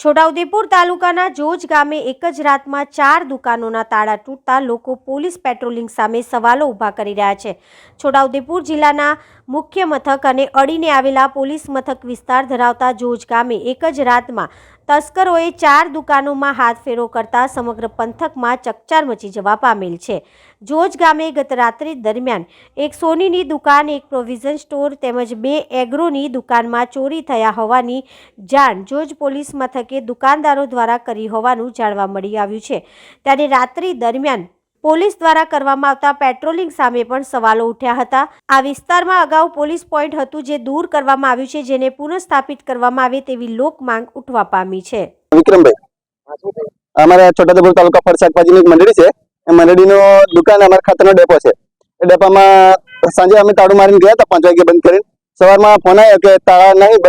છોટાઉદેપુર તાલુકાના જોજ ગામે એક જ રાતમાં ચાર દુકાનોના તાળા તૂટતા લોકો પોલીસ પેટ્રોલિંગ સામે સવાલો ઊભા કરી રહ્યા છે. છોટાઉદેપુર જિલ્લાના મુખ્ય મથક અને અડીને આવેલા પોલીસ મથક વિસ્તાર ધરાવતા જોજ ગામે એક જ રાતમાં તસ્કરોએ ચાર દુકાનોમાં હાથ ફેરો કરતા સમગ્ર પંથકમાં ચકચાર મચી જવા પામેલ છે. જોજ ગામે ગત રાત્રિ દરમિયાન એક સોનીની દુકાન, એક પ્રોવિઝન સ્ટોર તેમજ બે એગ્રોની દુકાનમાં ચોરી થયા હોવાની જાણ જોજ પોલીસ મથકે દુકાનદારો દ્વારા કરી હોવાનું જાણવા મળી આવ્યું છે. ત્યારે રાત્રિ દરમિયાન પોલીસ દ્વારા કરવામાં આવતા પેટ્રોલિંગ સામે પણ સવાલો ઉઠ્યા હતા. આ વિસ્તારમાં અગાઉ પોલીસ પોઈન્ટ હતું જે દૂર કરવામાં આવ્યું છે, જેને પુનઃસ્થાપિત કરવામાં આવે તેવી લોક માંગ ઉઠવા પામી છે. વિક્રમભાઈ, અમારા છોટાઉદેપુર તાલુકા ફળ શાકભાજીની એક મંડળી છે. એ મંડળીનો દુકાન અમારા ખાતરનો ડેપો છે. એ ડેપામાં સાંજે અમે તાળું મારીને ગયા હતા, પાંચ વાગે બંધ કરીને. સવારમાં ફોન આવ્યો કે તાળા નહીં,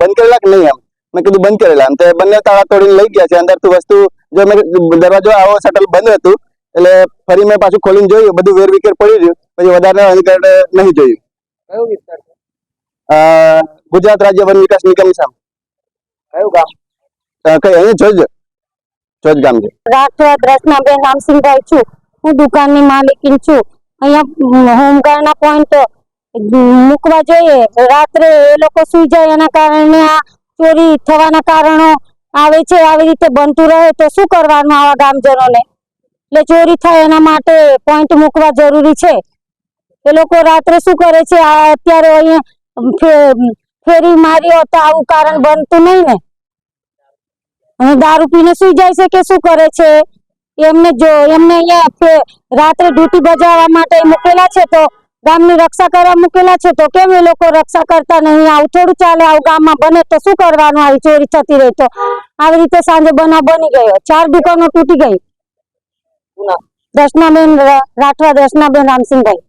બંધ કરેલા કે નહીં એમ મેં કીધું બંધ કરેલા. એમ તો બંને તાળા તોડીને લઈ ગયા છે. અંદરથી વસ્તુ, જો મેં દરવાજો આવો, શટલ બંધ હતું એટલે ફરી મેં પાછું ખોલીને જોયું બધું વેર વિકેર પડી રહ્યું પછી વધારે અધિકાર નહીં જોયું. કયો વિસ્તાર અ, ગુજરાત રાજ્ય વન વિકાસ નિગમ સામે કયું ગામ? કઈ અહીંયા જોજ જોજ ગામ છે. રાઠોડ રચનાબેન રામસિંહભાઈ છું. હું દુકાનની માલિકીન છું. અહીંયા હોમગાર્ડના પોઈન્ટ મૂકવા જોઈએ. રાત્રે એ લોકો સુઈ જાય એના કારણે આ ચોરી થવાના કારણો આવે છે આવી રીતે બનતું રહે તો શું કરવાનું આવા ગામજનોને? એટલે ચોરી થાય એના માટે પોઈન્ટ મૂકવા જરૂરી છે. એ લોકો રાત્રે શું કરે છે? આ અત્યારે અહીંયા ફેરી માર્યો તો આવું કારણ બનતું નહીં ને. અને દારૂ પીને સુઈ જાય છે કે શું કરે છે? એમને જો, એમને અહીંયા રાત્રે ડ્યુટી બજાવવા માટે મૂકેલા છે તો ગામની રક્ષા કરવા મૂકેલા છે તો કેમ એ લોકો રક્ષા કરતા નહીં? આવું થોડું ચાલે, આવું ગામમાં બને તો શું કરવાનું? આવી ચોરી થતી રહી તો. આવી રીતે સાંજે બનાવ બની ગયો. ચાર દુકાનો તૂટી ગઈ. શું નામ દર્શનાબેન રા- રાઠવા રચનાબેન રામસિંહભાઈ.